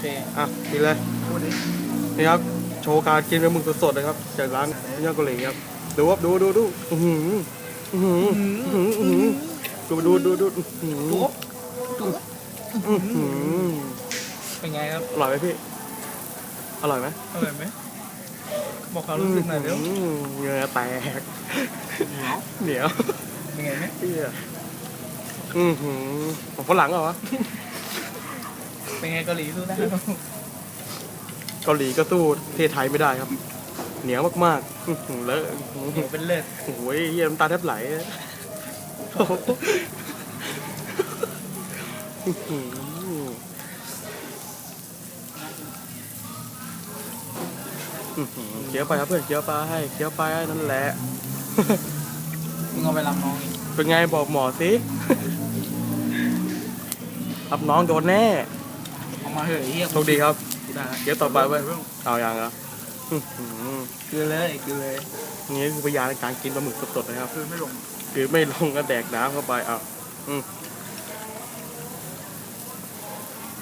เคอะกินเลยพูดดินี่ครับ โชว์การกินเป็นหมึกสดๆเลยครับจากร้านย่างเกาหลีครับดูครับดูดูดูอื้อหืออื้อหืออื้อหืออื้อหือดูดูดูดูอื้อหือตุ๊บตุ๊บอื้อหือเป็นไงครับอร่อยไหมพี่อร่อยไหมอร่อยไหมบอกความรู้สึกหน่อยเร็วอื้อหือเหงื่อแตกเหนียวเป็นไงไหมเปี้ยอือหือของฝรั่งเหรอวะ เป็นไงเกาหลีสู้ได้ไหมเกาหลีก็สู้ประเทศไทยไม่ได้ครับ เหนียวมากๆอื้อหือเลอะอื้อเหนีหืยอวเป็นเลือดโอ้โหเยี่ยน้ำตาแทบไหลโอ้โหอื้อหืออื้อหือเคี้ยวไปครับเพื่อนเคี้ยวไปให้เคี้ยวไปนั่นแหละ มึงเอาไปรับน้องอีกเป็นไงบอกหมอสิ รับน้องโดนแน่เอามาเหอะไอ้เฮียโชคดีครับ กูได้เคี้ยวต่อไปเว้ยเอาอย่างเหรออื้อหือคือเลยคือเลยนี่คือพยานในการกินปลาหมึกสดๆนะครับ คือไม่ลงคือไม่ลงก็แดกน้ำเข้าไปอะอืม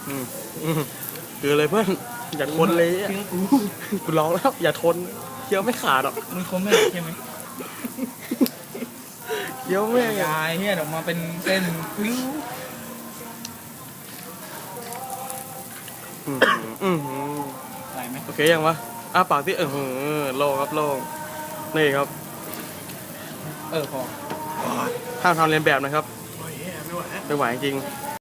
อืมอืมคือเลยเพื่อนอย่าทนเลยอะกูลองแล้ว อย่าทนเคี้ยวไม่ขาดหรอกมึงคงไม่ใช่ไหมเคี้ยวไม่ยายเฮียเดี๋ยวมาเป็นเส้นวิว อืมอืมไหลไหมโอเคยังวะอ้าปากที่เออหือโล่งครับโล่งนี่ครับเออพอห้ามทำเรียนแบบนะครับโอ้ยไม่ไหวไม่ไหวจริงไ